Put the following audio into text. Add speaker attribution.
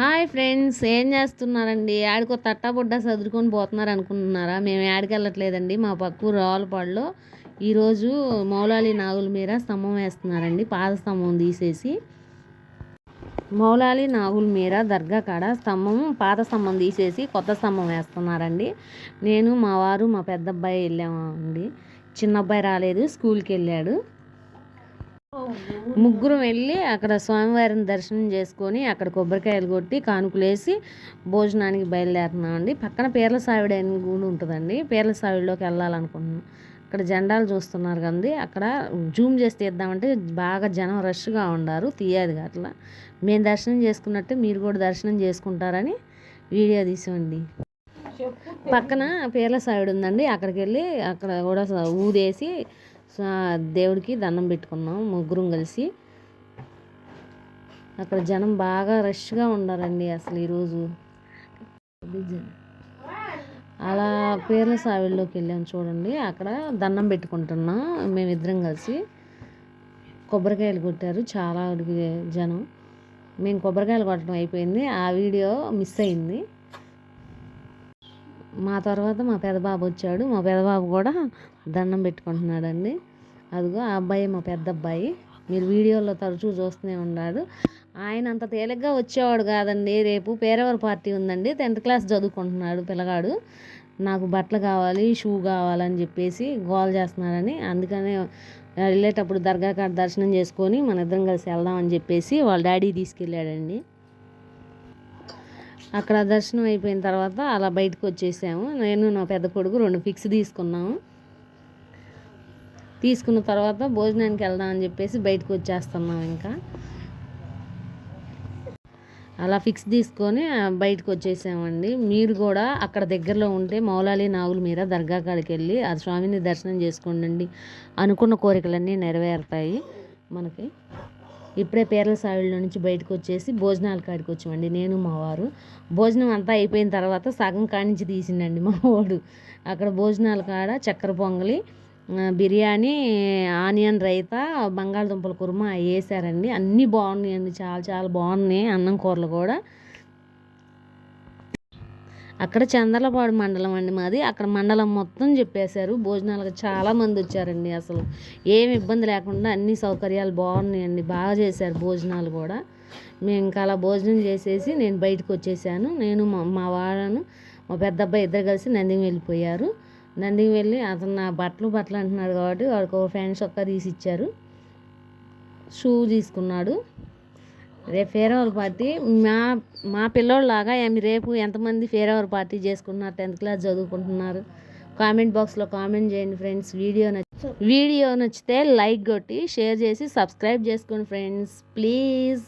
Speaker 1: Hi friends ఏం చేస్తున్నారండి? ఆడికో తట్టాబుడ్డ చదువుకొని పోతున్నారు అనుకుంటున్నారా? మేము యాడికి వెళ్ళట్లేదండి మా పక్క రావులపాడులో ఈరోజు మౌలాలి నాగుల మీద స్తంభం వేస్తున్నారండి పాద స్తంభం తీసేసి. మౌలాలి నాగుల మీద దర్గా కాడ స్తంభం పాత స్తంభం తీసేసి కొత్త స్తంభం వేస్తున్నారండి. నేను మా వారు మా పెద్ద అబ్బాయి వెళ్ళామండి. చిన్న అబ్బాయి రాలేదు స్కూల్కి వెళ్ళాడు. ముగ్గురు వెళ్ళి అక్కడ స్వామివారిని దర్శనం చేసుకొని అక్కడ కొబ్బరికాయలు కొట్టి కానుకలేసి భోజనానికి బయలుదేరుతున్నామండి. పక్కన పేర్ల సావిడి అని గుడి ఉంటుందండి. పేర్ల సావిడిలోకి వెళ్ళాలనుకుంటున్నాం. అక్కడ జెండాలు చూస్తున్నారు కంది అక్కడ జూమ్ చేసి తీద్దామంటే బాగా జనం రష్గా ఉండారు. తీయదు అట్లా. మేము దర్శనం చేసుకున్నట్టు మీరు కూడా దర్శనం చేసుకుంటారని వీడియో తీసామండి. పక్కన పేర్ల సావిడి ఉందండి. అక్కడికి వెళ్ళి అక్కడ కూడా ఊదేసి దేవుడికి దండం పెట్టుకున్నాం ముగ్గురం కలిసి. అక్కడ జనం బాగా రష్గా ఉండారండి అసలు ఈరోజు. అలా పేర్ల సావిల్లోకి వెళ్ళాం చూడండి అక్కడ దండం పెట్టుకుంటున్నాం మేమిద్దరం కలిసి. కొబ్బరికాయలు కొట్టారు చాలా జనం. మేము కొబ్బరికాయలు కొట్టడం అయిపోయింది ఆ వీడియో మిస్ అయింది. మా తర్వాత మా పెదబాబు వచ్చాడు. మా పెదబాబు కూడా దండం పెట్టుకుంటున్నాడండి. అదిగో ఆ అబ్బాయి మా పెద్ద అబ్బాయి మీరు వీడియోలో తరచూ చూస్తూనే ఉన్నాడు. ఆయన అంత తేలిగ్గా వచ్చేవాడు కాదండి. రేపు పేరవర్ పార్టీ ఉందండి. టెన్త్ క్లాస్ చదువుకుంటున్నాడు పిల్లగాడు. నాకు బట్టలు కావాలి షూ కావాలని చెప్పేసి గోల్ చేస్తున్నాడని అందుకనే వెళ్ళేటప్పుడు దర్గా కాడ దర్శనం చేసుకొని మన ఇద్దరం కలిసి వెళ్దామని చెప్పేసి వాళ్ళ డాడీ తీసుకెళ్ళాడండి. అక్కడ దర్శనం అయిపోయిన తర్వాత అలా బయటకు వచ్చేసాము. నేను నా పెద్ద కొడుకు రెండు ఫిక్స్ తీసుకున్నాము. తీసుకున్న తర్వాత భోజనానికి వెళ్దాం అని చెప్పేసి బయటకు వచ్చేస్తున్నాం ఇంకా. అలా ఫిక్స్ తీసుకొని బయటకు వచ్చేసామండి. మీరు కూడా అక్కడ దగ్గరలో ఉంటే మౌలాలి నాగుల మీద దర్గా కాడికి వెళ్ళి ఆ స్వామిని దర్శనం చేసుకోండి అనుకున్న కోరికలన్నీ నెరవేరుతాయి మనకి. ఇప్పుడే పేర్ల సావిళ్ళ నుంచి బయటకు వచ్చేసి భోజనాల కాడికి వచ్చామండి నేను మా వారు. భోజనం అంతా అయిపోయిన తర్వాత సగం కాడించి తీసిండండి మా వాడు. అక్కడ భోజనాల కాడ చక్కెర పొంగలి బిర్యానీ ఆనియన్ రైతా బంగాళదుంపల కుర్మా వేసారండి అన్నీ బాగున్నాయండి చాలా చాలా బాగున్నాయి అన్నం కూరలు కూడా. అక్కడ చందలపాడు మండలం అండి మాది. అక్కడ మండలం మొత్తం చెప్పేశారు. భోజనాలకు చాలామంది వచ్చారండి అసలు. ఏమి ఇబ్బంది లేకుండా అన్ని సౌకర్యాలు బాగున్నాయండి. బాగా చేశారు భోజనాలు కూడా. మేము ఇంకా అలా భోజనం చేసేసి నేను బయటకు వచ్చేసాను. నేను మా వాడను మా పెద్ద అబ్బాయి ఇద్దరు కలిసి నందికి వెళ్ళిపోయారు. నందికి వెళ్ళి అతను నా బట్టలు బట్టలు అంటున్నాడు కాబట్టి వాడికి ఒక ఫ్యాన్ చొక్కా తీసి ఇచ్చారు. షూ తీసుకున్నాడు. రేపు ఫేర్వెల్ పార్టీ మా మా పిల్లోళ్ళలాగా ఏమి రేపు ఎంతమంది ఫేర్వెల్ పార్టీ చేసుకుంటున్నారు టెన్త్ క్లాస్ చదువుకుంటున్నారు కామెంట్ బాక్స్లో కామెంట్ చేయండి ఫ్రెండ్స్ వీడియో నచ్చి వీడియో నచ్చితే లైక్ కొట్టి షేర్ చేసి సబ్స్క్రైబ్ చేసుకోండి ఫ్రెండ్స్ ప్లీజ్.